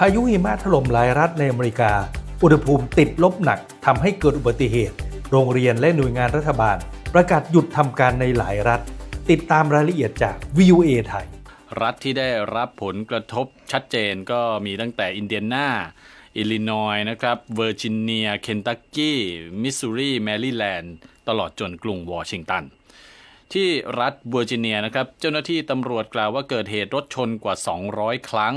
พายุหิมะถล่มหลายรัฐในอเมริกา อุณหภูมิติดลบหนักทำให้เกิดอุบัติเหตุ โรงเรียนและหน่วยงานรัฐบาล ประกาศหยุดทำการในหลายรัฐ ติดตามรายละเอียดจาก VOA ไทย รัฐที่ได้รับผลกระทบชัดเจนก็มีตั้งแต่อินเดียนาอิลลินอยส์นะครับเวอร์จิเนีย เคนตักกี้ มิสซูรี แมริแลนด์ ตลอดจนกรุงวอชิงตัน ที่รัฐเวอร์จิเนียนะครับ เจ้าหน้าที่ตำรวจกล่าวว่าเกิดเหตุรถชนกว่า 200 ครั้ง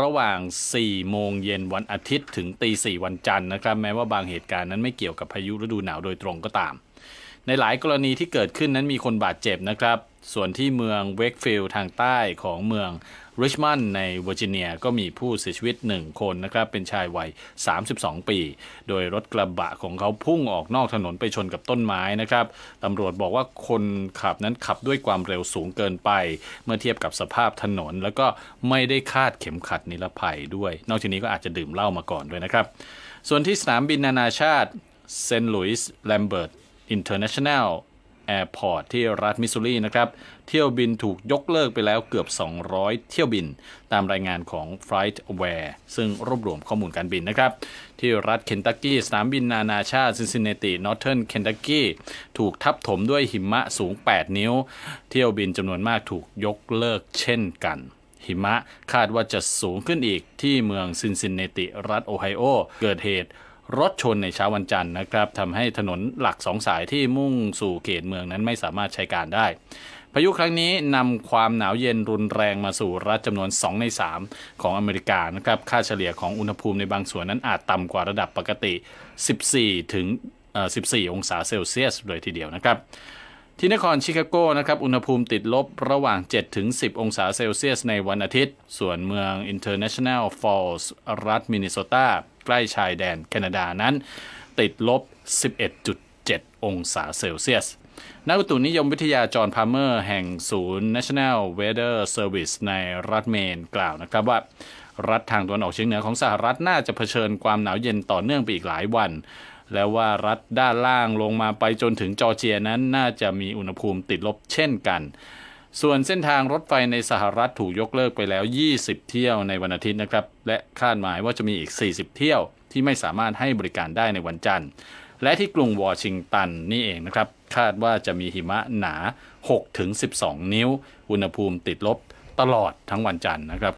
ระหว่าง 4 โมงเย็นวันอาทิตย์ถึงตี 4 วันจันทร์นะครับ แม้ว่าบางเหตุการณ์นั้นไม่เกี่ยวกับพายุฤดูหนาวโดยตรงก็ตาม ในหลายกรณีที่เกิดขึ้นนั้นมีคนบาดเจ็บนะครับ ส่วนที่เมืองเวกฟิลด์ทางใต้ของเมืองริชมอนด์ในเวอร์จิเนียก็มีผู้เสียชีวิต 1 คนนะครับเป็นชายวัย 32 ปี โดยรถกระบะของเขาพุ่งออกนอกถนนไปชนกับต้นไม้นะครับตำรวจบอกว่าคนขับนั้นขับด้วยความเร็วสูงเกินไป เมื่อเทียบกับสภาพถนน แล้วก็ไม่ได้คาดเข็มขัดนิรภัยด้วย นอกจากนี้ก็อาจจะดื่มเหล้ามาก่อนด้วยนะครับ ส่วนที่สนามบินนานาชาติเซนต์หลุยส์แลมเบิร์ต International Airport ที่รัฐมิสซูรีนะครับ เที่ยวบินถูกยกเลิกไปแล้วเกือบ 200 เที่ยวบิน ตามรายงานของ FlightAware ซึ่งรวบรวมข้อมูลการบินนะครับ ที่รัฐเคนตักกี้สนามบินนานาชาติซินซินเนตินอร์เทิร์นเคนตักกี้ถูกทับถมด้วยหิมะสูง 8 นิ้ว เที่ยวบินจำนวนมากถูกยกเลิกเช่นกันหิมะคาดว่าจะสูงขึ้นอีกที่เมืองซินซินเนติ รัฐโอไฮโอ เกิดเหตุ รถชนในเช้าวันจันทร์นะครับทำให้ถนนหลักสองสายที่มุ่งสู่เขตเมืองนั้นไม่สามารถใช้การได้พายุครั้งนี้นำความหนาวเย็นรุนแรงมาสู่รัฐจำนวน 2 ใน 3 ของอเมริกานะครับ ค่าเฉลี่ยของอุณหภูมิในบางส่วนนั้นอาจต่ำกว่าระดับปกติ 14 ถึงเอ่อ14 องศาเซลเซียสเลยทีเดียวนะครับ ที่นครชิคาโกนะครับอุณหภูมิติดลบระหว่าง7ถึง10 องศาเซลเซียสในวันอาทิตย์ ส่วนเมือง International Falls รัฐมินนิโซตาใกล้ชายแดนแคนาดานั้น ติดลบ 11.7 องศาเซลเซียสนักอุตุนิยมวิทยาจอห์นพาร์เมอร์แห่งศูนย์ National Weather Service ในรัฐเมนกล่าวนะครับว่า รัฐทางตะวันออกเฉียงเหนือของสหรัฐน่าจะเผชิญความหนาวเย็นต่อเนื่องไปอีกหลายวัน แล้วว่ารัฐด้านล่างลงมาไปจนถึงจอร์เจียนั้นน่าจะมีอุณหภูมิติดลบเช่นกัน ส่วนเส้นทางรถไฟในสหรัฐถูกยกเลิกไปแล้ว 20 เที่ยวในวันอาทิตย์นะครับ และคาดหมายว่าจะมีอีก 40 เที่ยวที่ไม่สามารถให้บริการได้ในวันจันทร์ และที่กรุงวอชิงตันนี่เองนะครับ คาดว่าจะมีหิมะหนา 6-12 นิ้ว อุณหภูมิติดลบตลอดทั้งวันจันทร์นะครับ